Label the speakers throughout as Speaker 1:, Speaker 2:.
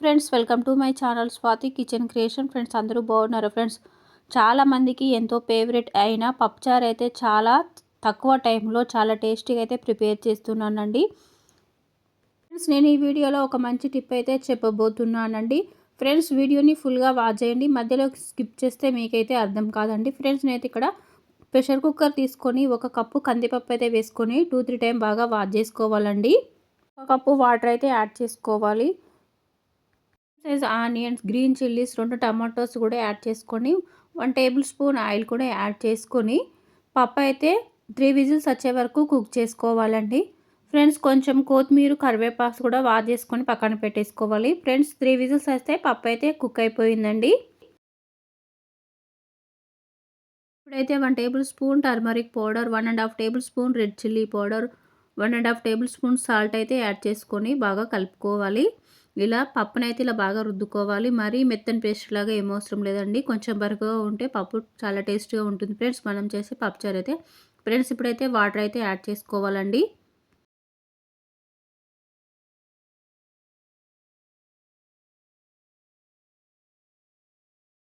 Speaker 1: Friends welcome to my channel Swathi kitchen creation. Friends అందరూ బాగున్నారు friends? చాలామందికి ఎంతో ఫేవరెట్ అయిన పప్చార్ అయితే చాలా తక్కువ టైంలో చాలా టేస్టీగా అయితే ప్రిపేర్ చేస్తున్నానండి. ఫ్రెండ్స్ నేను ఈ వీడియోలో ఒక మంచి టిప్ అయితే చెప్పబోతున్నానండి. ఫ్రెండ్స్ వీడియోని ఫుల్గా వాచ్ చేయండి. మధ్యలో స్కిప్ చేస్తే మీకైతే అర్థం కాదండి. ఫ్రెండ్స్ నేను ఇక్కడ ప్రెషర్ కుక్కర్ తీసుకొని ఒక కప్పు కందిపప్పు అయితే వేసుకొని టూ త్రీ టైం బాగా వాష్ చేసుకోవాలండి. ఒక కప్పు వాటర్ అయితే యాడ్ చేసుకోవాలి. సైజ్ ఆనియన్స్ గ్రీన్ చిల్లీస్ రెండు టమాటోస్ కూడా యాడ్ చేసుకొని వన్ టేబుల్ స్పూన్ ఆయిల్ కూడా యాడ్ చేసుకొని పప్పు అయితే త్రీ విజిల్స్ వచ్చే వరకు కుక్ చేసుకోవాలండి. ఫ్రెండ్స్ కొంచెం కొత్తిమీర కరివేపాకు కూడా వాష్ చేసుకొని పక్కన పెట్టేసుకోవాలి. ఫ్రెండ్స్ త్రీ విజిల్స్ వస్తే పప్పు అయితే కుక్ అయిపోయిందండి. ఇప్పుడైతే one tablespoon turmeric powder one and half tablespoon red chilli powder one and half tablespoon salt అయితే యాడ్ చేసుకొని బాగా కలుపుకోవాలి. ఇలా పప్పునైతే ఇలా బాగా రుద్దుకోవాలి. మరీ మెత్తని పేస్ట్ లాగా ఏమవసరం లేదండి. కొంచెం బరకగా ఉంటే పప్పు చాలా టేస్ట్గా ఉంటుంది ఫ్రెండ్స్. మనం చేసే పప్పుచారు అయితే ఫ్రెండ్స్ ఇప్పుడైతే వాటర్ అయితే యాడ్ చేసుకోవాలండి.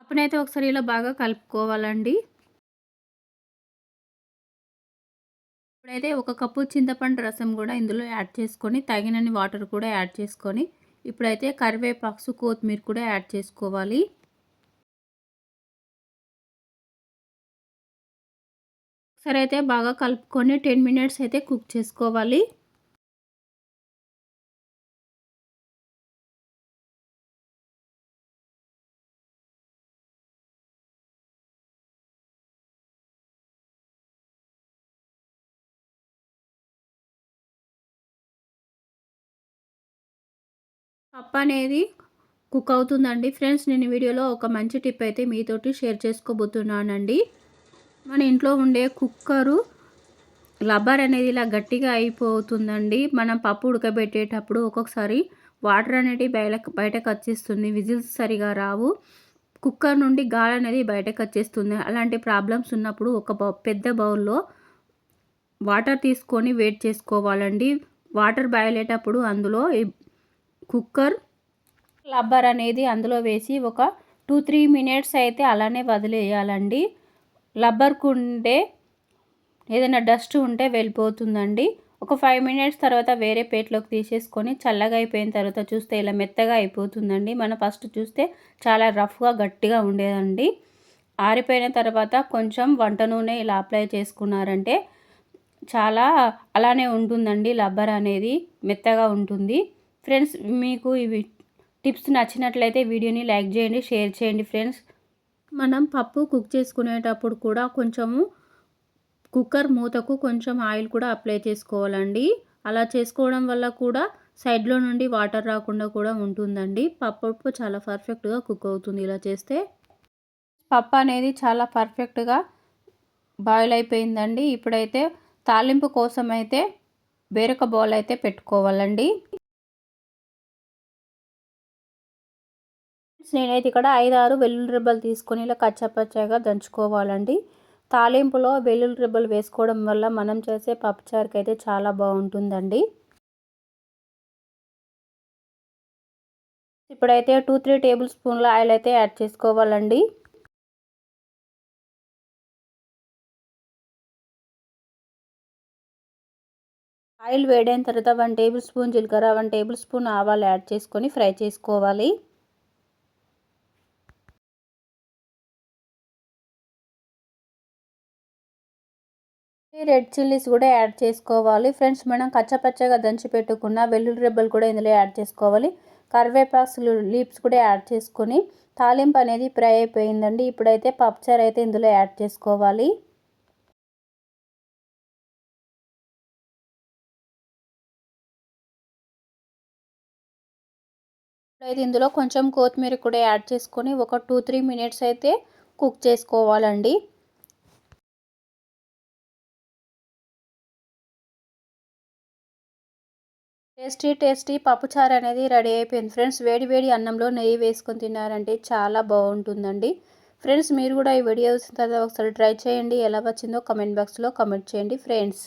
Speaker 1: పప్పునైతే ఒకసారి ఇలా బాగా కలుపుకోవాలండి. ఇప్పుడైతే ఒక కప్పు చింతపండు రసం కూడా ఇందులో యాడ్ చేసుకొని తగినన్ని వాటర్ కూడా యాడ్ చేసుకొని ఇప్పుడైతే కరివేపాకు కొత్తిమీర కూడా యాడ్ చేసుకోవాలి. సరే అయితే బాగా కలుపుకొని టెన్ మినిట్స్ అయితే కుక్ చేసుకోవాలి. పప్పు అనేది కుక్ అవుతుందండి. ఫ్రెండ్స్ నేను వీడియోలో ఒక మంచి టిప్ అయితే మీతోటి షేర్ చేసుకోబోతున్నానండి. మన ఇంట్లో ఉండే కుక్కరు రబ్బర్ అనేది ఇలా గట్టిగా అయిపోతుందండి. మనం పప్పు ఉడకబెట్టేటప్పుడు ఒక్కొక్కసారి వాటర్ అనేది బయట బయటకు వచ్చేస్తుంది. విజిల్స్ సరిగా రావు. కుక్కర్ నుండి గాలి అనేది బయటకు వచ్చేస్తుంది. అలాంటి ప్రాబ్లమ్స్ ఉన్నప్పుడు ఒక పెద్ద బౌల్లో వాటర్ తీసుకొని వెయిట్ చేసుకోవాలండి. వాటర్ బాయిలేటప్పుడు అందులో కుక్కర్ రబ్బర్ అనేది అందులో వేసి ఒక టూ త్రీ మినిట్స్ అయితే అలానే వదిలేయాలండి. రబ్బర్కు ఉండే ఏదైనా డస్ట్ ఉంటే వెళ్ళిపోతుందండి. ఒక ఫైవ్ మినిట్స్ తర్వాత వేరే ప్లేట్లోకి తీసేసుకొని చల్లగా అయిపోయిన తర్వాత చూస్తే ఇలా మెత్తగా అయిపోతుందండి. మనం ఫస్ట్ చూస్తే చాలా రఫ్గా గట్టిగా ఉండేదండి. ఆరిపోయిన తర్వాత కొంచెం వంట నూనె ఇలా అప్లై చేసుకున్నారంటే చాలా అలానే ఉంటుందండి రబ్బర్ అనేది మెత్తగా ఉంటుంది. ఫ్రెండ్స్ మీకు ఇవి టిప్స్ నచ్చినట్లయితే వీడియోని లైక్ చేయండి షేర్ చేయండి ఫ్రెండ్స్. మనం పప్పు కుక్ చేసుకునేటప్పుడు కూడా కొంచెము కుక్కర్ మూతకు కొంచెం ఆయిల్ కూడా అప్లై చేసుకోవాలండి. అలా చేసుకోవడం వల్ల కూడా సైడ్లో నుండి వాటర్ రాకుండా కూడా ఉంటుందండి. పప్పు చాలా పర్ఫెక్ట్గా కుక్ అవుతుంది ఇలా చేస్తే. పప్పు అనేది చాలా పర్ఫెక్ట్గా బాయిల్ అయిపోయిందండి. ఇప్పుడైతే తాలింపు కోసం అయితే వేరొక బౌల్ అయితే పెట్టుకోవాలండి. నేనైతే ఇక్కడ ఐదు ఆరు వెల్లుల్లి రెబ్బలు తీసుకొని ఇలా కచ్చపచ్చగా దంచుకోవాలండి. తాలింపులో వెల్లుల్లి రెబ్బలు వేసుకోవడం వల్ల మనం చేసే పప్పుచారుకి అయితే చాలా బాగుంటుందండి. ఇప్పుడైతే టూ త్రీ టేబుల్ స్పూన్ల ఆయిల్ అయితే యాడ్ చేసుకోవాలండి. ఆయిల్ వేడైన తర్వాత వన్ టేబుల్ స్పూన్ జీలకర్ర వన్ టేబుల్ స్పూన్ ఆవాలు యాడ్ చేసుకొని ఫ్రై చేసుకోవాలి. రెడ్ చిల్లీస్ కూడా యాడ్ చేసుకోవాలి. ఫ్రెండ్స్ మనం కచ్చపచ్చగా దంచి పెట్టుకున్న వెల్లుల్లి రెబ్బలు కూడా ఇందులో యాడ్ చేసుకోవాలి. కరివేపాకు లీప్స్ కూడా యాడ్ చేసుకొని తాలింపు అనేది ఫ్రై అయిపోయిందండి. ఇప్పుడైతే పప్పుచారు అయితే ఇందులో యాడ్ చేసుకోవాలి. అయితే ఇందులో కొంచెం కొత్తిమీర కూడా యాడ్ చేసుకొని ఒక టూ త్రీ మినిట్స్ అయితే కుక్ చేసుకోవాలండి. టేస్టీ టేస్టీ పప్పుచారు అనేది రెడీ అయిపోయింది. ఫ్రెండ్స్ వేడి వేడి అన్నంలో నెయ్యి వేసుకొని తిన్నారంటే చాలా బాగుంటుందండి. ఫ్రెండ్స్ మీరు కూడా ఈ వీడియో తర్వాత ఒకసారి ట్రై చేయండి. ఎలా వచ్చిందో కమెంట్ బాక్స్లో కమెంట్ చేయండి ఫ్రెండ్స్.